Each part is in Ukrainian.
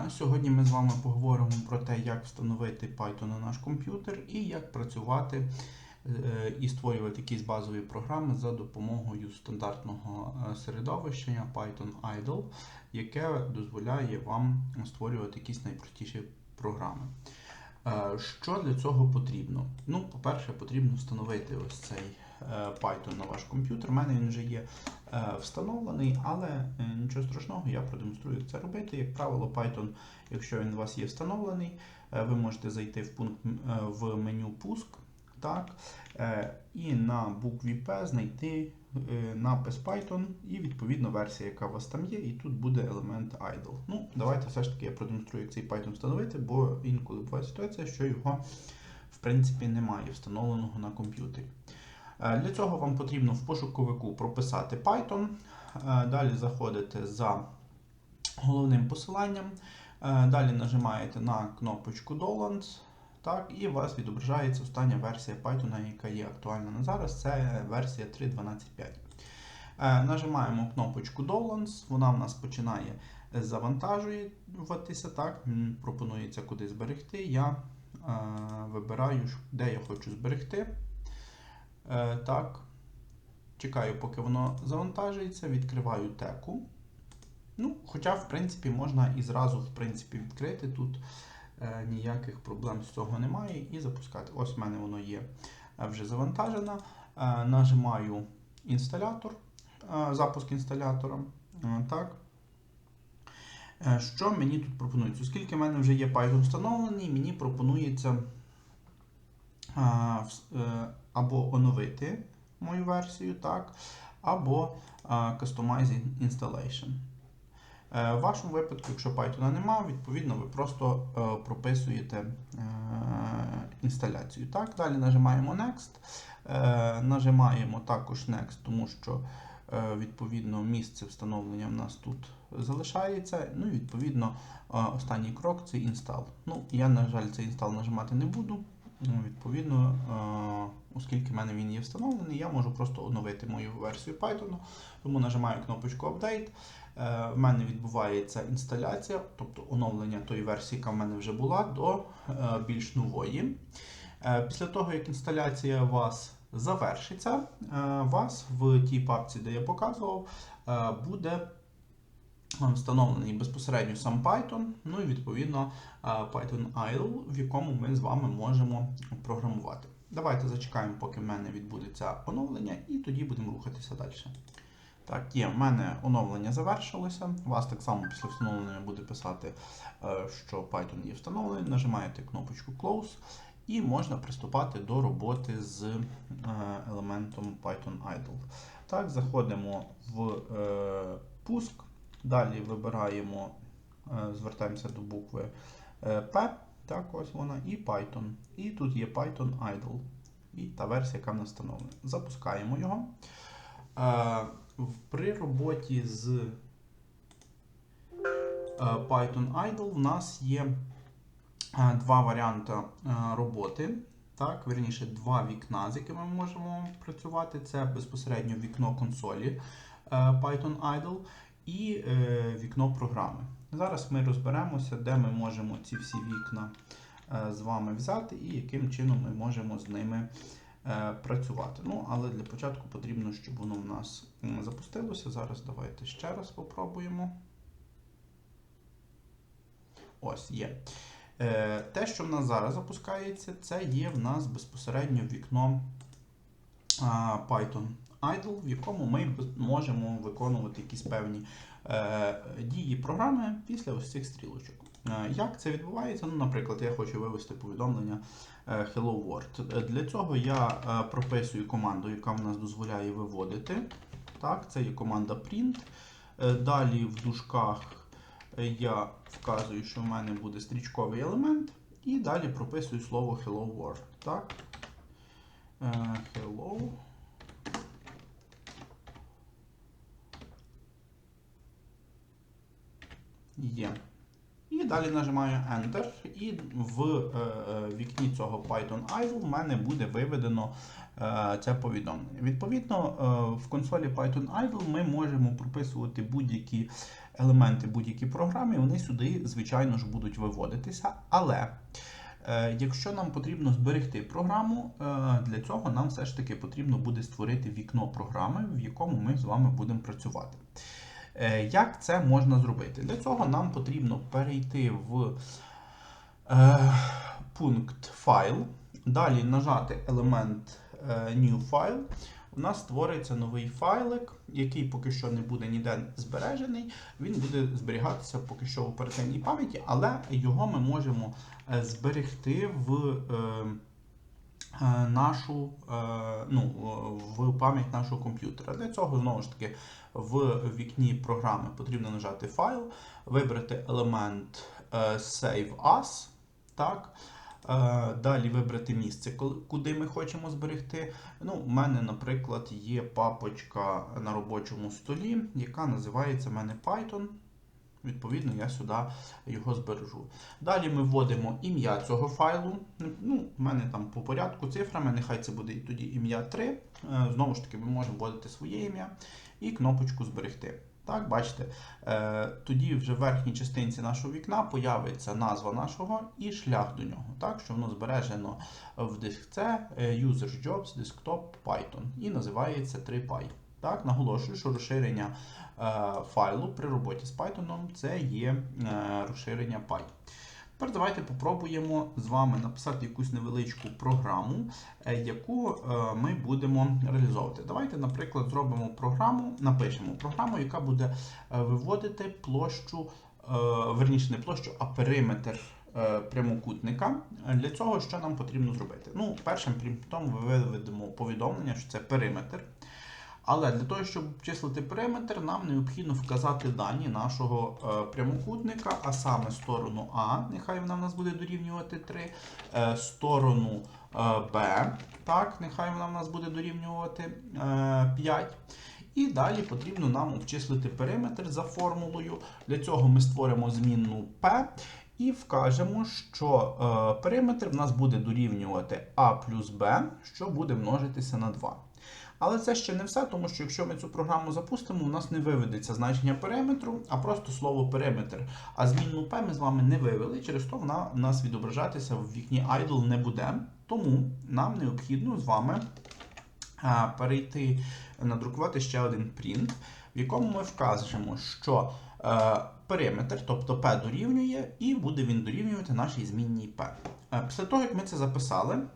дня! Сьогодні ми з вами поговоримо про те, як встановити Python на наш комп'ютер і як працювати е, і створювати якісь базові програми за допомогою стандартного е, середовища Python Idle, яке дозволяє вам створювати якісь найпростіші програми. Е, Що для цього потрібно? Ну, по-перше, потрібно встановити ось цей е, Python на ваш комп'ютер. У мене він вже є е, встановлений, але нічого страшного, я продемонструю, як це робити. Як правило, Python, якщо він у вас є встановлений, ви можете зайти в пункт в меню Пуск. Так, і на букві P знайти напис Python і відповідно версія, яка у вас там є, і тут буде елемент idle. Ну, давайте все ж таки я продемонструю, як цей Python встановити, бо інколи буває ситуація, що його в принципі немає встановленого на комп'ютері. Е, Для цього вам потрібно в пошуковику прописати Python, е, далі заходите за головним посиланням, е, далі нажимаєте на кнопочку Downloads, так, і у вас відображається остання версія Python, яка є актуальна на зараз, це версія 3.12.5. Е, Нажимаємо кнопочку Downloads, вона в нас починає завантажуватися. Так, пропонується куди зберегти. Я е, вибираю, де я хочу зберегти. Е, так. Чекаю, поки воно завантажується, відкриваю теку. Ну, хоча, в принципі, можна і зразу в принципі, відкрити. Тут ніяких проблем з цього немає. І запускати. Ось в мене воно є е, вже завантажено. Е, нажимаю інсталятор, е, запуск інсталятора. Е, так. Е, Що мені тут пропонується? Оскільки в мене вже є Python встановлений, мені пропонується е, або оновити мою версію, так, або Customize Installation. Е, В вашому випадку, якщо Python немає, відповідно ви просто е, прописуєте е, інсталяцію. Так, далі нажимаємо Next. Нажимаємо також Next, тому що відповідно місце встановлення в нас тут залишається. Ну і відповідно останній крок це інстал. Ну, я, на жаль, цей інстал нажимати не буду. Ну, відповідно, е, оскільки в мене він є встановлений, я можу просто оновити мою версію Python. Тому нажимаю кнопочку Update. Е, В мене відбувається інсталяція, тобто оновлення тої версії, яка в мене вже була, до е, більш нової. Після того, як інсталяція у вас завершиться, у вас в тій папці, де я показував, буде встановлений безпосередньо сам Python, ну і відповідно е, Python idle, в якому ми з вами можемо програмувати. Давайте зачекаємо, поки в мене відбудеться оновлення, і тоді будемо рухатися далі. Так, є, в мене оновлення завершилося. Вас так само після встановлення буде писати, е, що Python є встановлений. Нажимаєте кнопочку Close і можна приступати до роботи з е, елементом Python Idle. Так, заходимо в е, пуск, далі вибираємо, е, звертаємося до букви е, P, так, ось вона, і Python. І тут є Python Idle. І та версія, яка в. Запускаємо його. Е, При роботі з Python Idle в нас є два варіанти роботи. Так, верніше, два вікна, з якими ми можемо працювати. Це безпосередньо вікно консолі Python Idle і е, вікно програми. Зараз ми розберемося, де ми можемо ці всі вікна е, з вами взяти і яким чином ми можемо з ними е, працювати. Ну, але для початку потрібно, щоб воно в нас запустилося. Зараз давайте ще раз спробуємо. Ось є. Те, що в нас зараз запускається, це є в нас безпосередньо вікно Python Idle, в якому ми можемо виконувати якісь певні е, дії програми після ось цих стрілочок. Е, Як це відбувається? Ну, наприклад, я хочу вивести повідомлення е, Hello World. Е, Для цього я е, прописую команду, яка в нас дозволяє виводити. Так, це є команда print. Далі в дужках я вказую, що в мене буде стрічковий елемент, і далі прописую слово Hello World. Так? Hello. Є. І далі нажимаю Enter, і в е, е, вікні цього Python Idle в мене буде виведено е, це повідомлення. Відповідно, в консолі Python Idle ми можемо прописувати будь-які елементи будь-які програми, вони сюди, звичайно ж, будуть виводитися. Але якщо нам потрібно зберегти програму, для цього нам все ж таки потрібно буде створити вікно програми, в якому ми з вами будемо працювати. Е, Як це можна зробити? Для цього нам потрібно перейти в е, пункт файл, далі нажати елемент е, New File. У нас створиться новий файлик, який поки що не буде ніде збережений. Він буде зберігатися поки що в оперативній пам'яті, але його ми можемо зберегти в нашу е, ну, в пам'ять нашого комп'ютера. Для цього знову ж таки в вікні програми потрібно нажати файл, вибрати елемент е, Save As. Так. Е, Далі вибрати місце, куди ми хочемо зберегти. Ну, у мене, наприклад, є папочка на робочому столі, яка називається мене Python. Відповідно, я сюди його збережу. Далі ми вводимо ім'я цього файлу. Ну, У мене там по порядку цифрами, нехай це буде тоді ім'я 3. Е, Знову ж таки, ми можемо вводити своє ім'я і кнопочку зберегти. Так, бачите, е, тоді вже в верхній частинці нашого вікна появиться назва нашого і шлях до нього. Так, що воно збережено в диск C, е, Users Jobs, Desktop, Python і називається 3Py. Так, наголошую, що розширення е, файлу при роботі з Python це є е, розширення Py. Тепер давайте попробуємо з вами написати якусь невеличку програму, е, яку ми будемо реалізовувати. Давайте, наприклад, зробимо програму, напишемо програму, яка буде виводити площу, верніше не площу, а периметр прямокутника. Для цього що нам потрібно зробити? Ну, першим пунктом ми виведемо повідомлення, що це периметр. Але для того, щоб обчислити периметр, нам необхідно вказати дані нашого е, прямокутника, а саме сторону А, нехай вона в нас буде дорівнювати 3, е, сторону е, Б, так, нехай вона в нас буде дорівнювати е, 5. І далі потрібно нам обчислити периметр за формулою. Для цього ми створимо змінну P і вкажемо, що периметр в нас буде дорівнювати А плюс Б, що буде множитися на 2. Але це ще не все, тому що якщо ми цю програму запустимо, у нас не виведеться значення периметру, а просто слово периметр. А змінну P ми з вами не вивели, через то вона у нас відображатися в вікні idle не буде. Тому нам необхідно з вами перейти, надрукувати ще один принт, в якому ми вкажемо, що е, периметр, тобто P дорівнює, і буде він дорівнювати нашій змінній P. Е, Після того, як ми це записали, е,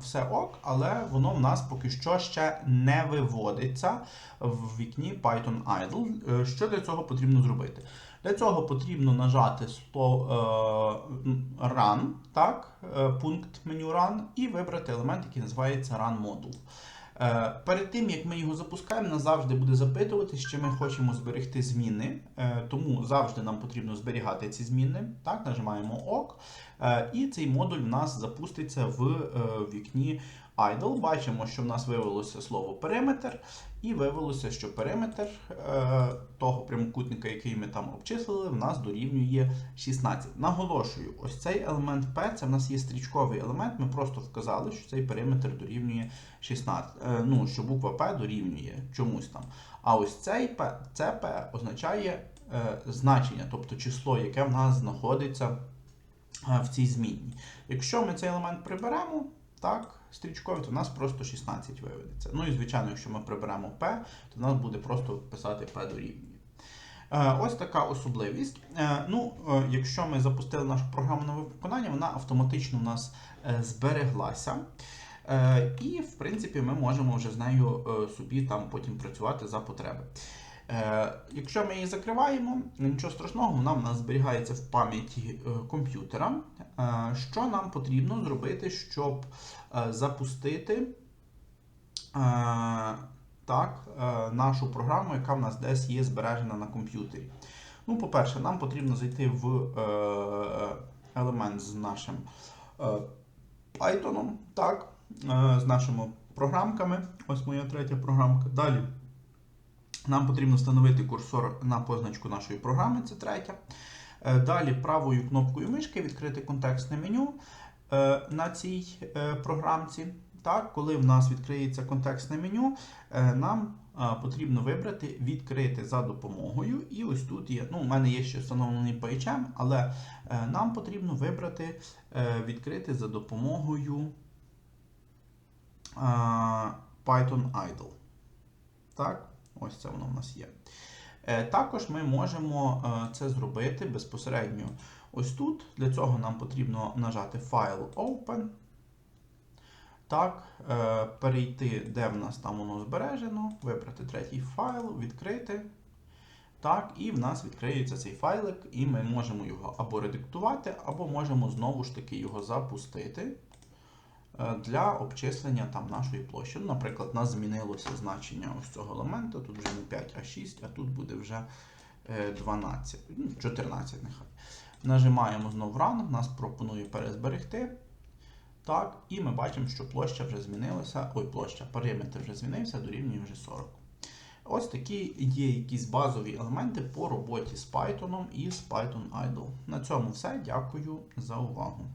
все ок, але воно в нас поки що ще не виводиться в вікні Python Idle. Е, Що для цього потрібно зробити? Для цього потрібно нажати слово е, Run, так, е, пункт меню Run, і вибрати елемент, який називається Run Module. Е, Перед тим, як ми його запускаємо, нас завжди буде запитувати, що ми хочемо зберегти зміни. Е, Тому завжди нам потрібно зберігати ці зміни. Так, нажимаємо ОК. Е, І цей модуль в нас запуститься в вікні idle. Бачимо, що в нас виявилося слово периметр, і виявилося, що периметр е, того прямокутника, який ми там обчислили, в нас дорівнює 16. Наголошую, ось цей елемент P, це в нас є стрічковий елемент. Ми просто вказали, що цей периметр дорівнює 16. Е, ну, що буква P дорівнює чомусь там. А ось цей P, це P означає е, значення, тобто число, яке в нас знаходиться е, в цій змінній. Якщо ми цей елемент приберемо, так, стрічковий, то в нас просто 16 виведеться. Ну і звичайно, якщо ми приберемо P, то в нас буде просто писати P дорівнює. Е, Ось така особливість. Е, Ну, е, Якщо ми запустили нашу програму на виконання, вона автоматично у нас збереглася. І, в принципі, ми можемо вже з нею собі там потім працювати за потреби. Е, Якщо ми її закриваємо, нічого страшного, вона в нас зберігається в пам'яті е, комп'ютера. Е, Що нам потрібно зробити, щоб запустити так, нашу програму, яка в нас десь є збережена на комп'ютері? Ну, по-перше, нам потрібно зайти в елемент з нашим Python, так, з нашими програмками. Ось моя третя програмка. Далі нам потрібно встановити курсор на позначку нашої програми, це третя. Е, Далі правою кнопкою мишки відкрити контекстне меню е, на цій е, програмці. Так, коли в нас відкриється контекстне меню, нам потрібно вибрати відкрити за допомогою. І ось тут є. Ну, у мене є ще встановлений PHM, але нам потрібно вибрати відкрити за допомогою Python Idle. Так, ось це воно в нас є. Е, Також ми можемо е, це зробити безпосередньо ось тут. Для цього нам потрібно нажати File Open. Так, е, перейти, де в нас там воно збережено, вибрати третій файл, відкрити. Так, і в нас відкриється цей файлик, і ми можемо його або редактувати, або можемо знову ж таки його запустити для обчислення там нашої площі. Ну, наприклад, у нас змінилося значення ось цього елементу, тут вже не 5, а 6, а тут буде вже е, 12, ну, 14 нехай. Нажимаємо знову Run, нас пропонує перезберегти. Так, і ми бачимо, що площа вже змінилася. Ой, площа, периметр вже змінився, дорівнює вже 40. Ось такі є якісь базові елементи по роботі з Python і з Python Idle. На цьому все. Дякую за увагу.